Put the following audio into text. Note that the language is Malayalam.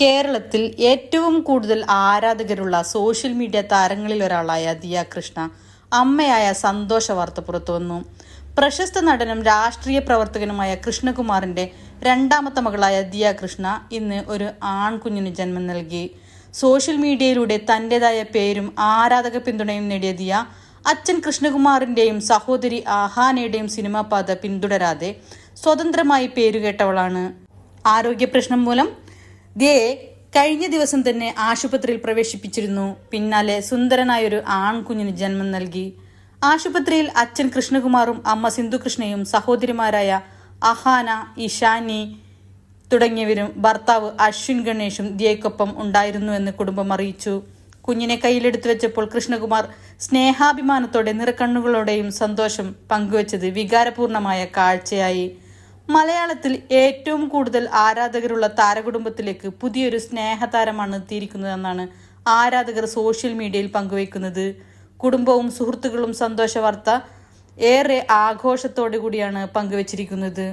കേരളത്തിൽ ഏറ്റവും കൂടുതൽ ആരാധകരുള്ള സോഷ്യൽ മീഡിയ താരങ്ങളിൽ ഒരാളായ ദിയ കൃഷ്ണ അമ്മയായ സന്തോഷ വാർത്ത പുറത്തു വന്നു. പ്രശസ്ത നടനും രാഷ്ട്രീയ പ്രവർത്തകനുമായ കൃഷ്ണകുമാറിന്റെ രണ്ടാമത്തെ മകളായ ദിയ കൃഷ്ണ ഇന്ന് ഒരു ആൺകുഞ്ഞിന് ജന്മം നൽകി. സോഷ്യൽ മീഡിയയിലൂടെ തന്റെതായ പേരും ആരാധക പിന്തുണയും നേടിയ ദിയ അച്ഛൻ കൃഷ്ണകുമാറിന്റെയും സഹോദരി ആഹാനയുടെയും സിനിമാ പാത പിന്തുടരാതെ സ്വതന്ത്രമായി പേരുകേട്ടവളാണ്. ആരോഗ്യ പ്രശ്നം മൂലം ദിയയെ കഴിഞ്ഞ ദിവസം തന്നെ ആശുപത്രിയിൽ പ്രവേശിപ്പിച്ചിരുന്നു. പിന്നാലെ സുന്ദരനായൊരു ആൺകുഞ്ഞിന് ജന്മം നൽകി. ആശുപത്രിയിൽ അച്ഛൻ കൃഷ്ണകുമാറും അമ്മ സിന്ധുകൃഷ്ണയും സഹോദരിമാരായ അഹാന ഇഷാനി തുടങ്ങിയവരും ഭർത്താവ് അശ്വിൻ ഗണേഷും ദിയയ്ക്കൊപ്പം ഉണ്ടായിരുന്നുവെന്ന് കുടുംബം അറിയിച്ചു. കുഞ്ഞിനെ കയ്യിലെടുത്തു വെച്ചപ്പോൾ കൃഷ്ണകുമാർ സ്നേഹാഭിമാനത്തോടെ നിറക്കണ്ണുകളോടെയും സന്തോഷം പങ്കുവച്ചത് വികാരപൂർണമായ കാഴ്ചയായി. മലയാളത്തിൽ ഏറ്റവും കൂടുതൽ ആരാധകരുള്ള താരകുടുംബത്തിലേക്ക് പുതിയൊരു സ്നേഹതാരമാണ് എത്തിയിരിക്കുന്നതെന്നാണ് ആരാധകർ സോഷ്യൽ മീഡിയയിൽ പങ്കുവയ്ക്കുന്നത്. കുടുംബവും സുഹൃത്തുക്കളും സന്തോഷ വാർത്ത ഏറെ ആഘോഷത്തോടു കൂടിയാണ് പങ്കുവച്ചിരിക്കുന്നത്.